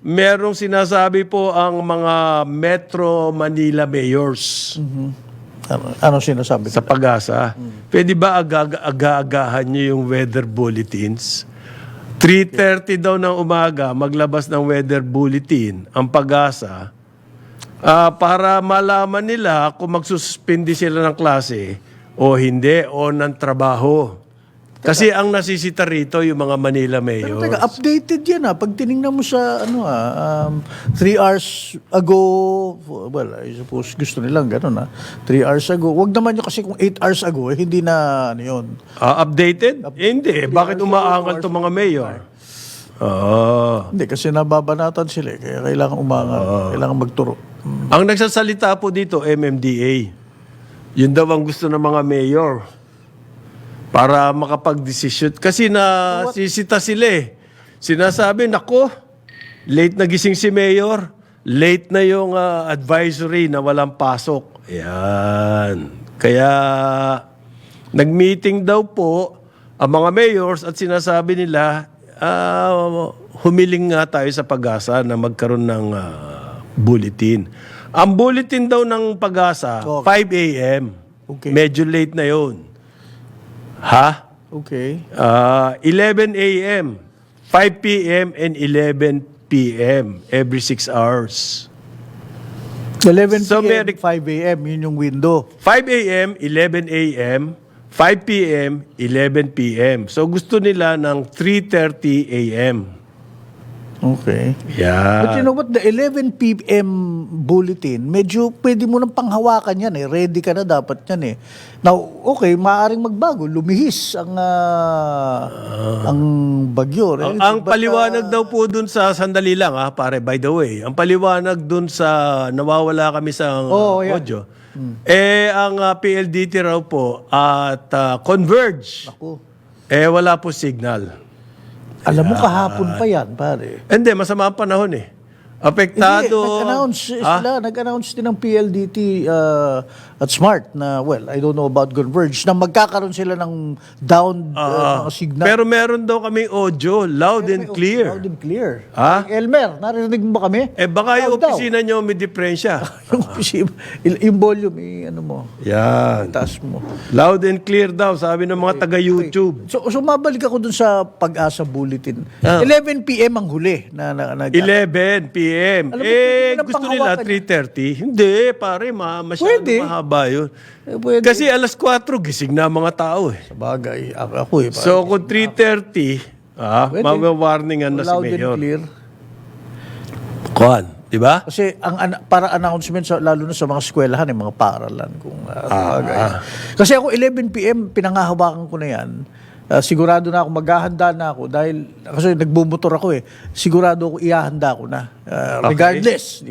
merong sinasabi po ang mga Metro Manila mayors Ano, ano sinasabi sa pag-asa. Pwede ba aga- aga-agahan nyo yung weather bulletins? 3.30 daw ng umaga, maglabas ng weather bulletin ang pag-asa ah, para malaman nila kung magsuspindi sila ng klase o hindi o ng trabaho. Kasi ang nasisita rito yung mga Manila Pero mayors. teka, updated yan ah. Pag tinignan mo sa ano ah, um, three hours ago, well, I suppose gusto nilang gano'n ah. Three hours ago. Wag naman yun kasi kung eight hours ago, eh, hindi na ano yun. Ah, updated? Eh, hindi. Bakit umaangal itong mga mayor? Oo. Hindi, kasi nababanatan sila eh. Kaya kailangan umangat. Kailangan magturo. Ang nagsasalita po dito, MMDA. Yun daw ang gusto ng mga mayor. Para makapag-desisyon. Kasi na sisita sila eh. Sinasabi, nako, late na gising si mayor. Late na yung ah, advisory na walang pasok. Yan. Kaya, nag-meeting daw po ang mga mayors at sinasabi nila, ah, humiling nga tayo sa pag-asa na magkaroon ng ah, bulletin. Ang bulletin daw ng pag-asa, 5 a.m. Okay. Medyo late na yun. Ha? Okay. Ah, 11 a.m., 5 p.m., and 11 p.m. every 6 hours. 11 So, p.m., may- 5 a.m. Yun yung window. 5 a.m., 11 a.m., 5 p.m., 11 p.m. So gusto nila ng 3.30 a.m. Okay. Yeah. But you know what? The 11 p.m. bulletin, medyo pwede mo nang panghawakan yan eh. Ready ka na dapat yan eh. Now, okay, maaaring magbago. Lumihis ang ah, ang bagyo. Ang, Eh, ang but, paliwanag daw po dun sa sandali lang ha, pare, by the way. Ang paliwanag dun sa nawawala kami sa uh, Oo, yan. audio. Eh, ang uh, PLDT raw po at uh, Converge, Ako, eh wala po signal. Alam mo kahapon pa yan, pare. Hindi, masama ang panahon eh. Hindi, Apektado. nag-announce Ah? sila, nag-announce din ng PLDT uh, at Smart na, well, I don't know about Converge, na magkakaroon sila ng down uh, mga signal. Pero meron daw kami audio, loud and clear. Loud and clear. Ha? Elmer, narinig mo ba kami? Eh baka yung Loud daw. opisina nyo may diferensya. yung, opisina, yung volume, eh, ano mo, Yan. taas mo. Loud and clear daw, sabi ng mga taga-YouTube. So, so mabalik ako dun sa pag-asa bulletin. Ah. 11 p.m. ang huli na, na, na 11 p.m. Alam mo, eh, pwede na gusto nila panghawakan 3.30. Hindi, pare, ma masyado Pwede. mahaba yun. Eh, pwede. Kasi alas 4, gising na ang mga tao eh. Sa bagay, ako, eh. So, kung 3.30, ah, Pwede. mawawarningan na si loud and Mayor. clear. Kuhan, di ba? Kasi ang an- para announcement sa lalo na sa mga eskwelahan, eh, mga paaralan kung uh, bagay. Kasi ako 11 PM pinangahawakan ko na 'yan. Ah, sigurado na ako maghahanda na ako dahil kasi nagbumotor ako eh. Sigurado ako ihahanda ko na. Ah, Okay. Regardless.